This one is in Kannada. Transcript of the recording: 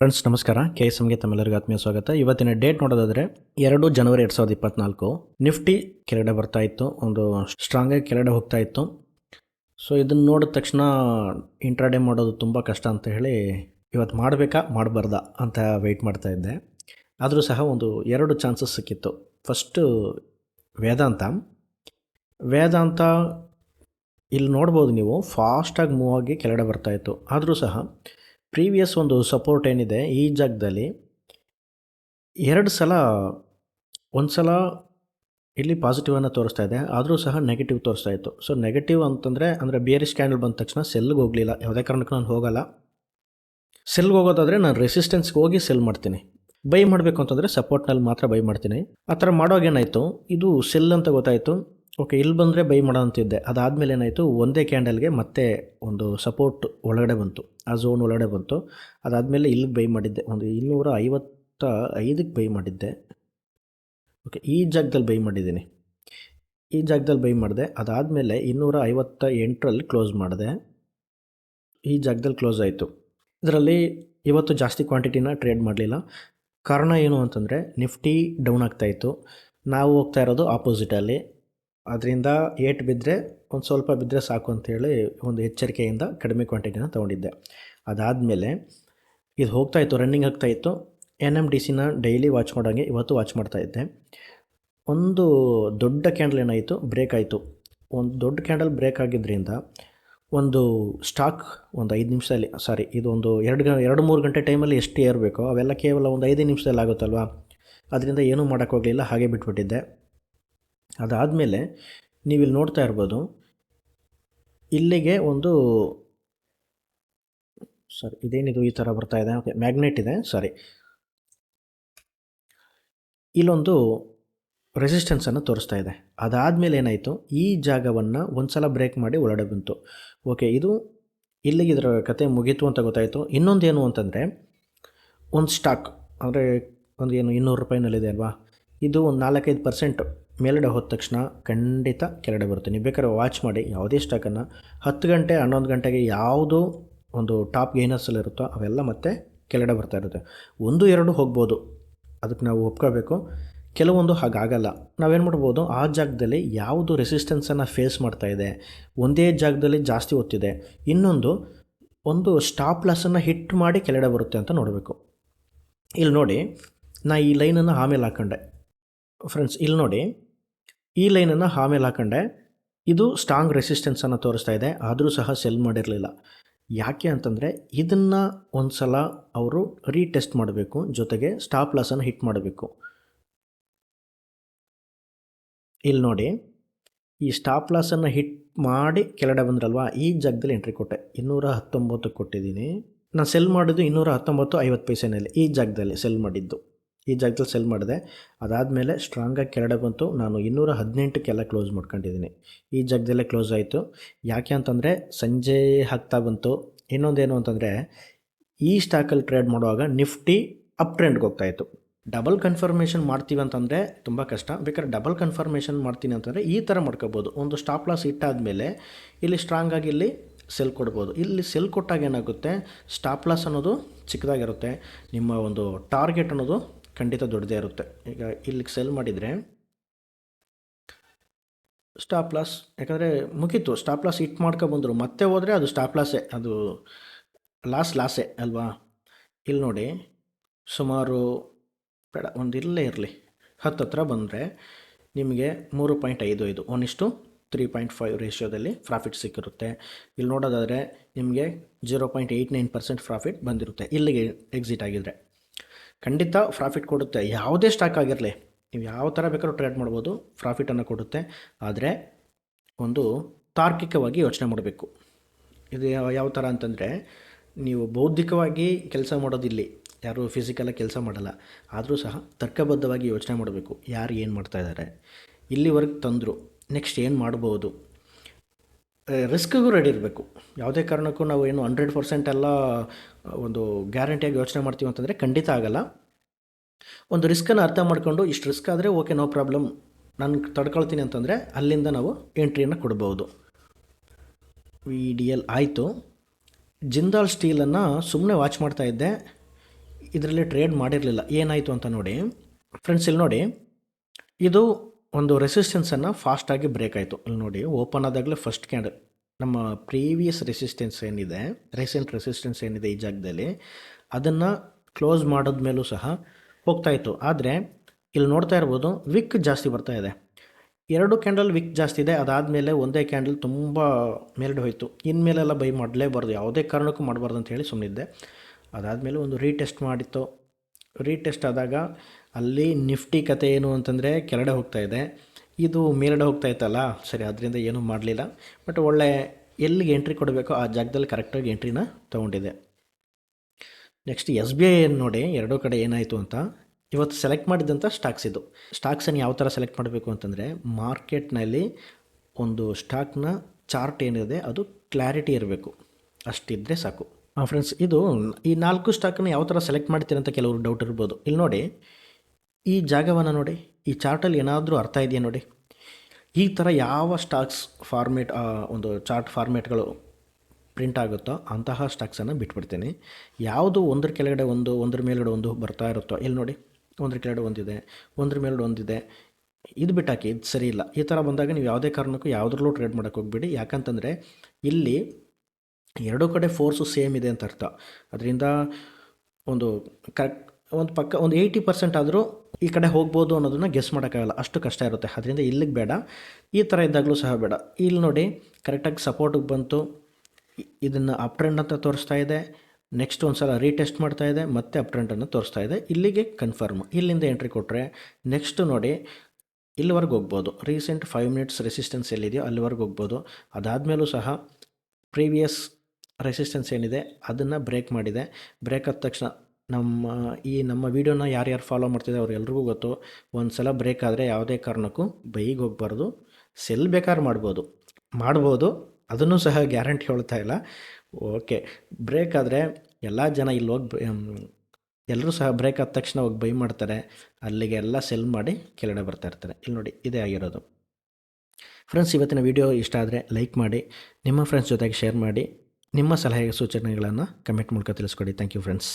ಫ್ರೆಂಡ್ಸ್ ನಮಸ್ಕಾರ. ಕೆ ಎಸ್ ಎಮ್ಗೆ ತಮ್ಮೆಲ್ಲರಿಗೂ ಆತ್ಮೀಯ ಸ್ವಾಗತ. ಇವತ್ತಿನ ಡೇಟ್ ನೋಡೋದಾದರೆ ಎರಡು ಜನವರಿ ಎರಡು ಸಾವಿರದ ಇಪ್ಪತ್ನಾಲ್ಕು. ನಿಫ್ಟಿ ಕೆಳಗಡೆ ಬರ್ತಾ ಇತ್ತು. ಒಂದು ಸ್ಟ್ರಾಂಗಾಗಿ ಕೆಳಗಡೆ ಹೋಗ್ತಾ ಇತ್ತು. ಸೊ ಇದನ್ನು ನೋಡಿದ ತಕ್ಷಣ ಇಂಟ್ರಾಡೇ ಮಾಡೋದು ತುಂಬ ಕಷ್ಟ ಅಂತ ಹೇಳಿ ಇವತ್ತು ಮಾಡಬೇಕಾ, ಮಾಡಬಾರ್ದಾ ಅಂತ ವೆಯ್ಟ್ ಮಾಡ್ತಾ ಇದ್ದೆ. ಆದರೂ ಸಹ ಒಂದು ಎರಡು ಚಾನ್ಸಸ್ ಸಿಕ್ಕಿತ್ತು. ಫಸ್ಟು ವೇದಾಂತ. ವೇದಾಂತ ಇಲ್ಲಿ ನೋಡ್ಬೋದು ನೀವು. ಫಾಸ್ಟಾಗಿ ಮೂವ್ ಆಗಿ ಕೆಳಗಡೆ ಬರ್ತಾಯಿತ್ತು ಆದರೂ ಸಹ ಪ್ರೀವಿಯಸ್ ಒಂದು ಸಪೋರ್ಟ್ ಏನಿದೆ ಈ ಜಾಗದಲ್ಲಿ, ಎರಡು ಸಲ, ಒಂದು ಸಲ ಇಲ್ಲಿ ಪಾಸಿಟಿವನ್ನು ತೋರಿಸ್ತಾ ಇದೆ, ಆದರೂ ಸಹ ನೆಗೆಟಿವ್ ತೋರಿಸ್ತಾ ಇತ್ತು. ಸೊ ನೆಗೆಟಿವ್ ಅಂತಂದರೆ, ಅಂದರೆ ಬೇರೆ ಸ್ಕ್ಯಾನಲ್ ಬಂದ ತಕ್ಷಣ ಸೆಲ್ಗೆ ಹೋಗಲಿಲ್ಲ. ಯಾವುದೇ ಕಾರಣಕ್ಕೂ ನಾನು ಹೋಗಲ್ಲ. ಸೆಲ್ಗೆ ಹೋಗೋದಾದರೆ ನಾನು ರೆಸಿಸ್ಟೆನ್ಸ್ಗೆ ಹೋಗಿ ಸೆಲ್ ಮಾಡ್ತೀನಿ. ಬೈ ಮಾಡಬೇಕು ಅಂತಂದರೆ ಸಪೋರ್ಟ್ನಲ್ಲಿ ಮಾತ್ರ ಬೈ ಮಾಡ್ತೀನಿ. ಆ ಥರ ಮಾಡೋವಾಗ ಏನಾಯಿತು? ಇದು ಸೆಲ್ ಅಂತ ಗೊತ್ತಾಯಿತು. ಓಕೆ, ಇಲ್ಲಿ ಬಂದರೆ ಬೈ ಮಾಡೋ ಅಂತಿದ್ದೆ ಅದಾದಮೇಲೆ ಏನಾಯಿತು, ಒಂದೇ ಕ್ಯಾಂಡಲ್ಗೆ ಮತ್ತೆ ಒಂದು ಸಪೋರ್ಟ್ ಒಳಗಡೆ ಬಂತು. ಆ ಝೋನ್ ಒಳಗಡೆ ಬಂತು. ಅದಾದಮೇಲೆ ಇಲ್ಲಿಗೆ ಬೈ ಮಾಡಿದ್ದೆ. ಒಂದು ಇನ್ನೂರ ಐವತ್ತ ಐದಕ್ಕೆ ಬೈ ಮಾಡಿದ್ದೆ. ಓಕೆ, ಈ ಜಾಗದಲ್ಲಿ ಬೈ ಮಾಡಿದ್ದೀನಿ. ಈ ಜಾಗದಲ್ಲಿ ಬೈ ಮಾಡಿದೆ. ಅದಾದಮೇಲೆ ಇನ್ನೂರ ಐವತ್ತ ಎಂಟರಲ್ಲಿ ಕ್ಲೋಸ್ ಮಾಡಿದೆ. ಈ ಜಾಗದಲ್ಲಿ ಕ್ಲೋಸ್ ಆಯಿತು. ಇದರಲ್ಲಿ ಇವತ್ತು ಜಾಸ್ತಿ ಕ್ವಾಂಟಿಟಿನ ಟ್ರೇಡ್ ಮಾಡಲಿಲ್ಲ. ಕಾರಣ ಏನು ಅಂತಂದರೆ, ನಿಫ್ಟಿ ಡೌನ್ ಆಗ್ತಾಯಿತ್ತು ನಾವು ಹೋಗ್ತಾ ಇರೋದು ಆಪೋಸಿಟಲ್ಲಿ ಅದರಿಂದ ಏಟ್ ಬಿದ್ದರೆ ಒಂದು ಸ್ವಲ್ಪ ಬಿದ್ದರೆ ಸಾಕು ಅಂಥೇಳಿ ಒಂದು ಎಚ್ಚರಿಕೆಯಿಂದ ಕಡಿಮೆ ಕ್ವಾಂಟಿಟಿನ ತೊಗೊಂಡಿದ್ದೆ. ಅದಾದಮೇಲೆ ಇದು ಹೋಗ್ತಾ ಇತ್ತು ರನ್ನಿಂಗ್ ಆಗ್ತಾ ಇತ್ತು. ಎನ್ ಎಂ ಡಿ ಸಿನ ಡೈಲಿ ವಾಚ್ ಮಾಡೋಂಗೆ ಇವತ್ತು ವಾಚ್ ಮಾಡ್ತಾ ಇದ್ದೆ. ಒಂದು ದೊಡ್ಡ ಕ್ಯಾಂಡಲ್ ಏನಾಯಿತು ಬ್ರೇಕ್ ಆಯಿತು. ಒಂದು ದೊಡ್ಡ ಕ್ಯಾಂಡಲ್ ಬ್ರೇಕ್ ಆಗಿದ್ದರಿಂದ ಒಂದು ಸ್ಟಾಕ್ ಒಂದು ಐದು ನಿಮಿಷದಲ್ಲಿ ಸಾರಿ ಇದು ಒಂದು ಎರಡು ಎರಡು ಮೂರು ಗಂಟೆ ಟೈಮಲ್ಲಿ ಎಷ್ಟು ಏರಬೇಕೋ ಅವೆಲ್ಲ ಕೇವಲ ಒಂದು ಐದು ನಿಮಿಷದಲ್ಲಿ ಆಗುತ್ತಲ್ವ? ಅದರಿಂದ ಏನೂ ಮಾಡೋಕ್ಕೋಗಲಿಲ್ಲ ಹಾಗೆ ಬಿಟ್ಬಿಟ್ಟಿದ್ದೆ. ಅದಾದಮೇಲೆ ನೀವಿಲ್ಲಿ ನೋಡ್ತಾ ಇರ್ಬೋದು, ಇಲ್ಲಿಗೆ ಒಂದು ಸಾರಿ, ಇದೇನಿದು ಈ ಥರ ಬರ್ತಾ ಇದೆ? ಓಕೆ, ಮ್ಯಾಗ್ನೆಟ್ ಇದೆ, ಸಾರಿ. ಇಲ್ಲೊಂದು ರೆಸಿಸ್ಟೆನ್ಸನ್ನು ತೋರಿಸ್ತಾ ಇದೆ. ಅದಾದಮೇಲೆ ಏನಾಯಿತು? ಈ ಜಾಗವನ್ನು ಒಂದು ಸಲ ಬ್ರೇಕ್ ಮಾಡಿ ಒಳಗಡೆ ಬಂತು. ಓಕೆ, ಇದು ಇಲ್ಲಿಗೆ ಇದರ ಕತೆ ಮುಗೀತು ಅಂತ ಗೊತ್ತಾಯಿತು. ಇನ್ನೊಂದೇನು ಅಂತಂದರೆ, ಒಂದು ಸ್ಟಾಕ್ ಅಂದರೆ ಒಂದು ಏನು ಇನ್ನೂರು ರೂಪಾಯಿನಲ್ಲಿದೆ ಅಲ್ವಾ? ಇದು ಒಂದು ನಾಲ್ಕೈದು ಪರ್ಸೆಂಟ್ ಮೇಲ್ಗಡೆ ಹೋದ ತಕ್ಷಣ ಖಂಡಿತ ಕೆಳಗಡೆ ಬರುತ್ತೆ. ನೀವು ಬೇಕಾದ್ರೆ ವಾಚ್ ಮಾಡಿ, ಯಾವುದೇ ಸ್ಟಾಕನ್ನು ಹತ್ತು ಗಂಟೆ, ಹನ್ನೊಂದು ಗಂಟೆಗೆ ಯಾವುದು ಒಂದು ಟಾಪ್ ಗೈನರ್ಸಲ್ಲಿ ಇರುತ್ತೋ ಅವೆಲ್ಲ ಮತ್ತೆ ಕೆಳಗಡೆ ಬರ್ತಾ ಇರುತ್ತೆ. ಒಂದು, ಎರಡು ಹೋಗ್ಬೋದು. ಅದಕ್ಕೆ ನಾವು ಒಪ್ಕೋಬೇಕು. ಕೆಲವೊಂದು ಹಾಗಾಗಲ್ಲ. ನಾವೇನು ಮಾಡ್ಬೋದು, ಆ ಜಾಗದಲ್ಲಿ ಯಾವುದು ರೆಸಿಸ್ಟೆನ್ಸನ್ನು ಫೇಸ್ ಮಾಡ್ತಾ ಇದೆ, ಒಂದೇ ಜಾಗದಲ್ಲಿ ಜಾಸ್ತಿ ಒತ್ತಿದೆ, ಇನ್ನೊಂದು ಒಂದು ಸ್ಟಾಪ್ ಲಾಸನ್ನು ಹಿಟ್ ಮಾಡಿ ಕೆಳಗಡೆ ಬರುತ್ತೆ ಅಂತ ನೋಡಬೇಕು. ಇಲ್ಲಿ ನೋಡಿ, ನಾ ಈ ಲೈನನ್ನು ಆಮೇಲೆ ಹಾಕೊಂಡೆ. ಫ್ರೆಂಡ್ಸ್ ಇಲ್ಲಿ ನೋಡಿ ಈ ಲೈನನ್ನು ಆಮೇಲೆ ಹಾಕೊಂಡೆ. ಇದು ಸ್ಟ್ರಾಂಗ್ ರೆಸಿಸ್ಟೆನ್ಸನ್ನು ತೋರಿಸ್ತಾ ಇದೆ. ಆದರೂ ಸಹ ಸೆಲ್ ಮಾಡಿರಲಿಲ್ಲ. ಯಾಕೆ ಅಂತಂದರೆ ಇದನ್ನು ಒಂದು ಸಲ ಅವರು ರೀಟೆಸ್ಟ್ ಮಾಡಬೇಕು. ಜೊತೆಗೆ ಸ್ಟಾಪ್ ಲಾಸನ್ನು ಹಿಟ್ ಮಾಡಬೇಕು. ಇಲ್ಲಿ ನೋಡಿ. ಈ ಸ್ಟಾಪ್ ಲಾಸನ್ನು ಹಿಟ್ ಮಾಡಿ ಕೆಳಗಡೆ ಬಂದ್ರಲ್ವಾ? ಈ ಜಾಗದಲ್ಲಿ ಎಂಟ್ರಿ ಕೊಟ್ಟೆ. ಇನ್ನೂರ ಹತ್ತೊಂಬತ್ತು ಕೊಟ್ಟಿದ್ದೀನಿ. ನಾನು ಸೆಲ್ ಮಾಡಿದ್ದು ಇನ್ನೂರ ಹತ್ತೊಂಬತ್ತು ಐವತ್ತು ಪೈಸೆನಲ್ಲಿ ಈ ಜಾಗದಲ್ಲಿ ಸೆಲ್ ಮಾಡಿದ್ದು. ಈ ಜಾಗದಲ್ಲಿ ಸೆಲ್ ಮಾಡಿದೆ. ಅದಾದಮೇಲೆ ಸ್ಟ್ರಾಂಗಾಗಿ ಕೆಳಗಡೆ ಬಂತು. ನಾನು ಇನ್ನೂರ ಹದಿನೆಂಟಕ್ಕೆಲ್ಲ ಕ್ಲೋಸ್ ಮಾಡ್ಕೊಂಡಿದ್ದೀನಿ. ಈ ಜಾಗದಲ್ಲೇ ಕ್ಲೋಸ್ ಆಯಿತು. ಯಾಕೆ ಅಂತಂದರೆ ಸಂಜೆ ಹಾಕ್ತಾ ಬಂತು. ಇನ್ನೊಂದೇನು ಅಂತಂದರೆ ಈ ಸ್ಟಾಕಲ್ಲಿ ಟ್ರೇಡ್ ಮಾಡುವಾಗ ನಿಫ್ಟಿ ಅಪ್ ಟ್ರೆಂಡ್ಗೆ ಹೋಗ್ತಾಯಿತ್ತು ಡಬಲ್ ಕನ್ಫರ್ಮೇಷನ್ ಮಾಡ್ತೀವಿ ಅಂತಂದರೆ ತುಂಬ ಕಷ್ಟ. ಬೇಕಾದ್ರೆ ಡಬಲ್ ಕನ್ಫರ್ಮೇಷನ್ ಮಾಡ್ತೀನಿ ಅಂತಂದರೆ ಈ ಥರ ಮಾಡ್ಕೋಬೋದು. ಒಂದು ಸ್ಟಾಪ್ ಲಾಸ್ ಇಟ್ಟಾದಮೇಲೆ ಇಲ್ಲಿ ಸ್ಟ್ರಾಂಗಾಗಿ ಇಲ್ಲಿ ಸೆಲ್ ಕೊಡ್ಬೋದು. ಇಲ್ಲಿ ಸೆಲ್ ಕೊಟ್ಟಾಗ ಏನಾಗುತ್ತೆ? ಸ್ಟಾಪ್ ಲಾಸ್ ಅನ್ನೋದು ಚಿಕ್ಕದಾಗಿರುತ್ತೆ. ನಿಮ್ಮ ಒಂದು ಟಾರ್ಗೆಟ್ ಅನ್ನೋದು ಖಂಡಿತ ದೊಡ್ಡದೇ ಇರುತ್ತೆ. ಈಗ ಇಲ್ಲಿಗೆ ಸೆಲ್ ಮಾಡಿದರೆ ಸ್ಟಾಪ್ ಲಾಸ್ ಯಾಕಂದರೆ ಮುಗೀತು. ಸ್ಟಾಪ್ ಲಾಸ್ ಇಟ್ ಮಾಡ್ಕೊಬಂದರು ಮತ್ತೆ ಹೋದರೆ ಅದು ಸ್ಟಾಪ್ ಲಾಸೇ ಅದು ಲಾಸ್ ಲಾಸೇ ಅಲ್ವಾ? ಇಲ್ಲಿ ನೋಡಿ, ಸುಮಾರು ಬೇಡ, ಒಂದು ಇಲ್ಲೇ ಇರಲಿ. ಹತ್ತು ಹತ್ರ ಬಂದರೆ ನಿಮಗೆ ಮೂರು ಪಾಯಿಂಟ್ ಐದು ಐದು ಒನಿಷ್ಟು ತ್ರೀ ಪಾಯಿಂಟ್ ಫೈವ್ ರೇಷಿಯೋದಲ್ಲಿ ಪ್ರಾಫಿಟ್ ಸಿಕ್ಕಿರುತ್ತೆ. ಇಲ್ಲಿ ನೋಡೋದಾದರೆ ನಿಮಗೆ zero point eight nine percent profit ಬಂದಿರುತ್ತೆ. ಇಲ್ಲಿಗೆ ಎಕ್ಸಿಟ್ ಆಗಿದರೆ. ಖಂಡಿತ ಪ್ರಾಫಿಟ್ ಕೊಡುತ್ತೆ. ಯಾವುದೇ ಸ್ಟಾಕ್ ಆಗಿರಲಿ, ನೀವು ಯಾವ ಥರ ಬೇಕಾದ್ರೂ ಟ್ರೇಡ್ ಮಾಡ್ಬೋದು ಪ್ರಾಫಿಟನ್ನು ಕೊಡುತ್ತೆ. ಆದರೆ ಒಂದು ತಾರ್ಕಿಕವಾಗಿ ಯೋಚನೆ ಮಾಡಬೇಕು. ಇದು ಯಾವ ಥರ ಅಂತಂದರೆ, ನೀವು ಬೌದ್ಧಿಕವಾಗಿ ಕೆಲಸ ಮಾಡೋದಿಲ್ಲಿ, ಯಾರು ಫಿಸಿಕಲಾಗಿ ಕೆಲಸ ಮಾಡಲ್ಲ, ಆದರೂ ಸಹ ತರ್ಕಬದ್ಧವಾಗಿ ಯೋಚನೆ ಮಾಡಬೇಕು. ಯಾರು ಏನು ಮಾಡ್ತಾ ಇದ್ದಾರೆ ಇಲ್ಲಿವರೆಗೆ ತಂದರು ನೆಕ್ಸ್ಟ್ ಏನು ಮಾಡ್ಬೋದು? ರಿಸ್ಕ್ಗೂ ರೆಡಿ ಇರಬೇಕು. ಯಾವುದೇ ಕಾರಣಕ್ಕೂ ನಾವು ಏನು ಹಂಡ್ರೆಡ್ ಪರ್ಸೆಂಟ್ ಎಲ್ಲ ಒಂದು ಗ್ಯಾರಂಟಿಯಾಗಿ ಯೋಚನೆ ಮಾಡ್ತೀವಿ ಅಂತಂದರೆ ಖಂಡಿತ ಆಗಲ್ಲ. ಒಂದು ರಿಸ್ಕನ್ನು ಅರ್ಥ ಮಾಡಿಕೊಂಡು ಇಷ್ಟು ರಿಸ್ಕ್ ಆದರೆ ಓಕೆ ನೋ ಪ್ರಾಬ್ಲಮ್ ನಾನು ತಡ್ಕೊಳ್ತೀನಿ ಅಂತಂದರೆ ಅಲ್ಲಿಂದ ನಾವು ಎಂಟ್ರಿಯನ್ನು ಕೊಡ್ಬೋದು. ವಿ ಡಿ ಎಲ್ ಆಯಿತು. ಜಿಂದಾಲ್ ಸ್ಟೀಲನ್ನು ಸುಮ್ಮನೆ ವಾಚ್ ಮಾಡ್ತಾ ಇದ್ದೆ. ಇದರಲ್ಲಿ ಟ್ರೇಡ್ ಮಾಡಿರಲಿಲ್ಲ. ಏನಾಯಿತು ಅಂತ ನೋಡಿ. ಫ್ರೆಂಡ್ಸ್ ಇಲ್ಲಿ ನೋಡಿ. ಇದು ಒಂದು ರೆಸಿಸ್ಟೆನ್ಸನ್ನು ಫಾಸ್ಟಾಗಿ ಬ್ರೇಕ್ ಆಯಿತು. ಇಲ್ಲಿ ನೋಡಿ ಓಪನ್ ಆದಾಗಲೇ ಫಸ್ಟ್ ಕ್ಯಾಂಡಲ್ ನಮ್ಮ ಪ್ರೀವಿಯಸ್ ರೆಸಿಸ್ಟೆನ್ಸ್ ಏನಿದೆ ರೀಸೆಂಟ್ ರೆಸಿಸ್ಟೆನ್ಸ್ ಏನಿದೆ ಈ ಜಾಗದಲ್ಲಿ, ಅದನ್ನು ಕ್ಲೋಸ್ ಮಾಡಿದ್ಮೇಲೂ ಸಹ ಹೋಗ್ತಾ ಇತ್ತು. ಆದರೆ, ಇಲ್ಲಿ ನೋಡ್ತಾ ಇರ್ಬೋದು ವಿಕ್ ಜಾಸ್ತಿ ಬರ್ತಾ ಇದೆ. ಎರಡು ಕ್ಯಾಂಡಲ್ ವಿಕ್ ಜಾಸ್ತಿ ಇದೆ, ಅದಾದಮೇಲೆ ಒಂದೇ ಕ್ಯಾಂಡಲ್ ತುಂಬ ಮೇಲ್ಡ್ ಹೋಯಿತು. ಇನ್ಮೇಲೆಲ್ಲ ಬೈ ಮಾಡಲೇಬಾರ್ದು, ಯಾವುದೇ ಕಾರಣಕ್ಕೂ ಮಾಡಬಾರ್ದು ಅಂತ ಹೇಳಿ ಸುಮ್ಮನಿದ್ದೆ ಅದಾದಮೇಲೆ ಒಂದು ರೀಟೆಸ್ಟ್ ಮಾಡಿತ್ತು. ರೀಟೆಸ್ಟ್ ಆದಾಗ ಅಲ್ಲಿ ನಿಫ್ಟಿ ಕತೆ ಏನು ಅಂತಂದರೆ ಕೆಳಗಡೆ ಹೋಗ್ತಾ ಇದೆ. ಇದು ಮೇಲಡೆ ಹೋಗ್ತಾ ಇತ್ತಲ್ಲ? ಸರಿ, ಅದರಿಂದ ಏನೂ ಮಾಡಲಿಲ್ಲ. ಬಟ್ ಒಳ್ಳೆ ಎಲ್ಲಿಗೆ ಎಂಟ್ರಿ ಕೊಡಬೇಕೋ ಆ ಜಾಗದಲ್ಲಿ ಕರೆಕ್ಟಾಗಿ ಎಂಟ್ರಿನ ತೊಗೊಂಡಿದೆ. ನೆಕ್ಸ್ಟ್ ಎಸ್ ಬಿ ಐ ನೋಡಿ, ಎರಡೂ ಕಡೆ ಏನಾಯಿತು ಅಂತ. ಇವತ್ತು ಸೆಲೆಕ್ಟ್ ಮಾಡಿದಂಥ ಸ್ಟಾಕ್ಸ್ ಇದು. ಸ್ಟಾಕ್ಸನ್ನು ಯಾವ ಥರ ಸೆಲೆಕ್ಟ್ ಮಾಡಬೇಕು ಅಂತಂದರೆ, ಮಾರ್ಕೆಟ್ನಲ್ಲಿ ಒಂದು ಸ್ಟಾಕ್ನ ಚಾರ್ಟ್ ಏನಿದೆ, ಅದು ಕ್ಲಾರಿಟಿ ಇರಬೇಕು. ಅಷ್ಟಿದ್ದರೆ ಸಾಕು. ಫ್ರೆಂಡ್ಸ್ ಇದು ಈ ನಾಲ್ಕು ಸ್ಟಾಕನ್ನು ಯಾವ ಥರ ಸೆಲೆಕ್ಟ್ ಮಾಡ್ತೀರಂತ ಕೆಲವರು ಡೌಟ್ ಇರ್ಬೋದು. ಇಲ್ಲಿ ನೋಡಿ ಈ ಜಾಗವನ್ನು ನೋಡಿ, ಈ ಚಾರ್ಟಲ್ಲಿ ಏನಾದರೂ ಅರ್ಥ ಇದೆಯಾ ನೋಡಿ? ಈ ಥರ ಯಾವ ಸ್ಟಾಕ್ಸ್ ಫಾರ್ಮೇಟ್ ಒಂದು ಚಾರ್ಟ್ ಫಾರ್ಮೇಟ್ಗಳು ಪ್ರಿಂಟ್ ಆಗುತ್ತೋ ಅಂತಹ ಸ್ಟಾಕ್ಸನ್ನು ಬಿಟ್ಬಿಡ್ತೀನಿ. ಯಾವುದು ಒಂದ್ರ ಕೆಳಗಡೆ ಒಂದು, ಒಂದ್ರ ಮೇಲ್ಗಡೆ ಒಂದು ಬರ್ತಾ ಇರುತ್ತೋ, ಇಲ್ಲಿ ನೋಡಿ, ಒಂದ್ರ ಕೆಳಗಡೆ ಒಂದಿದೆ, ಒಂದ್ರ ಮೇಲ್ಗಡೆ ಒಂದಿದೆ. ಇದು ಬಿಟ್ಟಾಕಿ, ಇದು ಸರಿ ಇಲ್ಲ. ಈ ಥರ ಬಂದಾಗ ನೀವು ಯಾವುದೇ ಕಾರಣಕ್ಕೂ ಯಾವುದ್ರಲ್ಲೂ ಟ್ರೇಡ್ ಮಾಡೋಕ್ಕೆ ಹೋಗ್ಬೇಡಿ. ಯಾಕಂತಂದರೆ ಇಲ್ಲಿ ಎರಡೂ ಕಡೆ ಫೋರ್ಸು ಸೇಮ್ ಇದೆ ಅಂತ ಅರ್ಥ. ಅದರಿಂದ ಒಂದು ಕರೆಕ್ಟ್ ಒಂದು ಪಕ್ಕ ಒಂದು ಏಯ್ಟಿ ಪರ್ಸೆಂಟ್ ಆದರೂ ಈ ಕಡೆ ಹೋಗ್ಬೋದು ಅನ್ನೋದನ್ನು ಗೆಸ್ ಮಾಡೋಕ್ಕಾಗಲ್ಲ. ಅಷ್ಟು ಕಷ್ಟ ಇರುತ್ತೆ. ಅದರಿಂದ ಇಲ್ಲಿಗೆ ಬೇಡ. ಈ ಥರ ಇದ್ದಾಗಲೂ ಸಹ ಬೇಡ. ಇಲ್ಲಿ ನೋಡಿ ಕರೆಕ್ಟಾಗಿ ಸಪೋರ್ಟಿಗೆ ಬಂತು. ಇದನ್ನು ಅಪ್ ಟ್ರೆಂಡ್ ಅಂತ ತೋರಿಸ್ತಾ ಇದೆ. ನೆಕ್ಸ್ಟ್ ಒಂದು ಸಲ ರೀಟೆಸ್ಟ್ ಮಾಡ್ತಾ ಇದೆ. ಮತ್ತೆ ಅಪ್ ಟ್ರೆಂಡನ್ನು ತೋರಿಸ್ತಾ ಇದೆ. ಇಲ್ಲಿಗೆ ಕನ್ಫರ್ಮ್ ಇಲ್ಲಿಂದ ಎಂಟ್ರಿ ಕೊಟ್ಟರೆ ನೆಕ್ಸ್ಟ್ ನೋಡಿ, ಇಲ್ಲಿವರೆಗೆ ಹೋಗ್ಬೋದು. ರೀಸೆಂಟ್ ಫೈವ್ ಮಿನಿಟ್ಸ್ ರೆಸಿಸ್ಟೆನ್ಸ್ ಎಲ್ಲಿದೆಯೋ ಅಲ್ಲಿವರೆಗೆ ಹೋಗ್ಬೋದು. ಅದಾದಮೇಲೂ ಸಹ ಪ್ರೀವಿಯಸ್ ರೆಸಿಸ್ಟೆನ್ಸ್ ಏನಿದೆ, ಅದನ್ನು ಬ್ರೇಕ್ ಮಾಡಿದೆ. ಬ್ರೇಕ್ ಆದ ತಕ್ಷಣ ನಮ್ಮ ಈ ನಮ್ಮ ವೀಡಿಯೋನ ಯಾರ್ಯಾರು ಫಾಲೋ ಮಾಡ್ತಿದ್ದಾರೆ ಎಲ್ರಿಗೂ ಗೊತ್ತು. ಒಂದು ಸಲ ಬ್ರೇಕ್ ಆದರೆ ಯಾವುದೇ ಕಾರಣಕ್ಕೂ ಬೈಗೆ ಹೋಗಬಾರ್ದು. ಸೆಲ್ ಬೇಕಾದ್ರೆ ಮಾಡ್ಬೋದು. ಮಾಡ್ಬೋದು. ಅದನ್ನು ಸಹ ಗ್ಯಾರಂಟಿ ಹೇಳ್ತಾ ಇಲ್ಲ. ಓಕೆ ಬ್ರೇಕ್ ಆದರೆ ಎಲ್ಲ ಜನ ಇಲ್ಲಿ ಹೋಗಿ ಎಲ್ಲರೂ ಸಹ ಬ್ರೇಕ್ ಆದ ತಕ್ಷಣ ಹೋಗಿ ಬೈ ಮಾಡ್ತಾರೆ. ಅಲ್ಲಿಗೆ ಎಲ್ಲ ಸೆಲ್ ಮಾಡಿ ಕೆಳಗಡೆ ಬರ್ತಾ ಇರ್ತಾರೆ. ಇಲ್ಲಿ ನೋಡಿ, ಇದೇ ಆಗಿರೋದು. ಫ್ರೆಂಡ್ಸ್ ಇವತ್ತಿನ ವಿಡಿಯೋ ಇಷ್ಟ ಆದರೆ ಲೈಕ್ ಮಾಡಿ, ನಿಮ್ಮ ಫ್ರೆಂಡ್ಸ್ ಜೊತೆಗೆ ಶೇರ್ ಮಾಡಿ, ನಿಮ್ಮ ಸಲಹೆ ಸೂಚನೆಗಳನ್ನು ಕಮೆಂಟ್ ಮೂಲಕ ತಿಳಿಸ್ಕೊಡಿ. Thank you friends